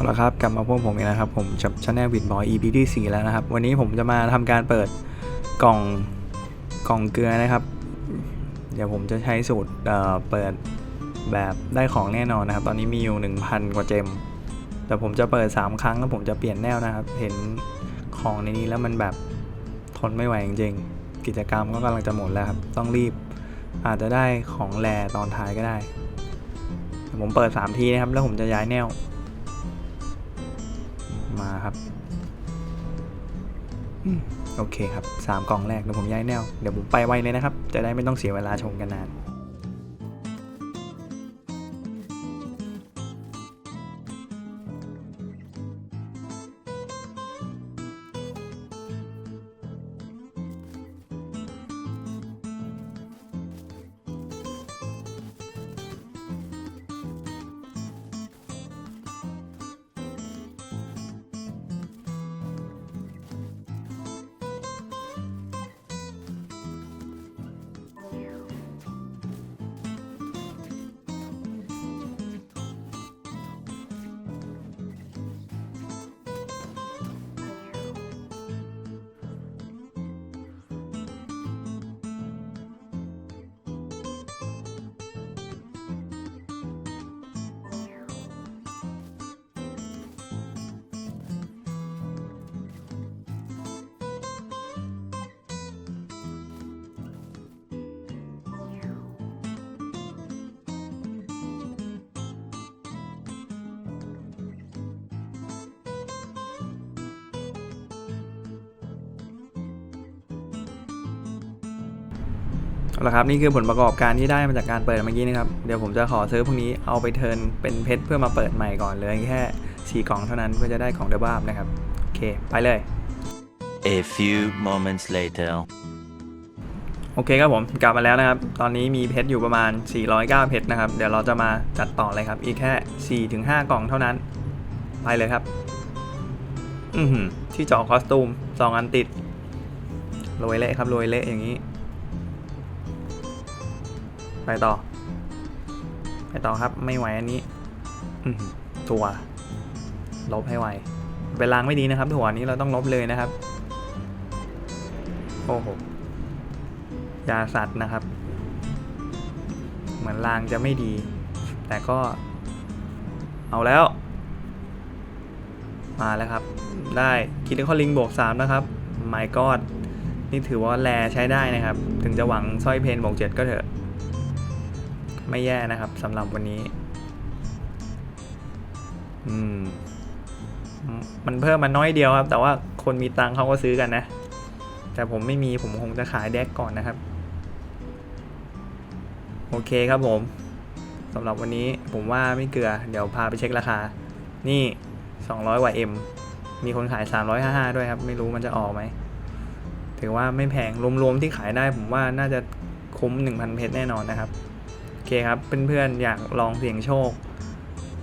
เอาละครับกลับมาพวกผมอีกแล้วครับผมจับชาแนลวิดบอย EP ที่ 4 แล้วนะครับ วันนี้ผมจะมาทำการเปิดกล่องกล่องเกลือนะครับ เดี๋ยวผมจะใช้สูตรเเปิดแบบได้ของแน่นอนนะครับ ตอนนี้มีอยู่ 1,000 กว่าเจม แต่ผมจะเปิด 3 ครั้งแล้วผมจะเปลี่ยนแนวนะครับ เห็นของในนี้แล้วมันแบบทนไม่ไหวจริงๆ กิจกรรมก็กำลังจะหมดแล้วครับ ต้องรีบอาจจะได้ของแรตอนท้ายก็ได้ ผมเปิด 3 ทีนะครับ แล้วผมจะย้ายแนว มาครับโอเคครับสามกล่องแรกเดี๋ยวผมย้ายแนว เดี๋ยวผมไปไวเลยนะครับ จะได้ไม่ต้องเสียเวลาชมกันนาน เอาละครับนี่คือผลประกอบการที่ได้มาจากการเปิดเมื่อกี้นะครับเดี๋ยวผมจะขอซื้อพวกนี้เอาไปเทิร์นเป็นเพชรเพื่อมาเปิดใหม่ก่อนเลยแค่สี่กล่องเท่านั้นเพื่อจะได้ของเดบ้าบนะครับโอเคไปเลย A few moments later. โอเคครับผมกลับมาแล้วนะครับ ตอนนี้มีเพชรอยู่ประมาณ 409 เพชรนะครับ เดี๋ยวเราจะมาจัดต่อเลยครับ อีกแค่4ถึง5กล่องเท่านั้น ไปเลยครับ อือหือที่เจาะคอสตูมสองอันติดโรยเละครับโรยเละอย่างนี้ ไปต่อ ไปต่อครับไม่ไหวอันนี้อือหือตัวลบให้ไวเป็นลางไม่ดีนะครับถั่วนี้เราต้องลบเลยนะครับ โอ้โหยาสัตว์นะครับ เหมือนลางจะไม่ดี แต่ก็ เอาแล้ว มาแล้วครับ ได้คิดถึงข้อลิงบวก3นะครับไม่กอดนี่ถือว่าแลใช้ได้นะครับ ถึงจะหวังสร้อยเพนบวก7ก็เถอะ ไม่แย่นะครับสำหรับวันนี้ อืม มันเพิ่มมาน้อยเดียวครับ แต่ว่าคนมีตังเขาก็ซื้อกันนะ แต่ผมไม่มีผมคงจะขายแดกก่อนนะครับ โอเคครับผมสำหรับวันนี้ผมว่าไม่เกลือ เดี๋ยวพาไปเช็คราคา นี่ 200กว่า M มีคนขาย 355 ด้วยครับ ไม่รู้มันจะออกไหม ถือว่าไม่แพง รวมๆที่ขายได้ผมว่าน่าจะคุ้ม 1,000 เพชรแน่นอนนะครับ เคครับเพื่อนๆอยากลองเสี่ยงโชค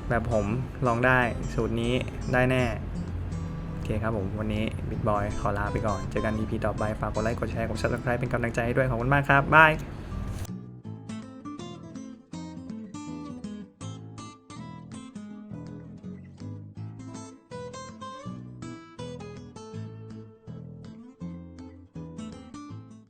แบบผมลองได้สูตรนี้ได้แน่ โอเคครับผมวันนี้บิ๊กบอยขอลาไปก่อน เจอกัน EP ต่อไป ฝากกดไลค์กดแชร์กด subscribe เป็นกำลังใจให้ด้วยขอบคุณมากครับบาย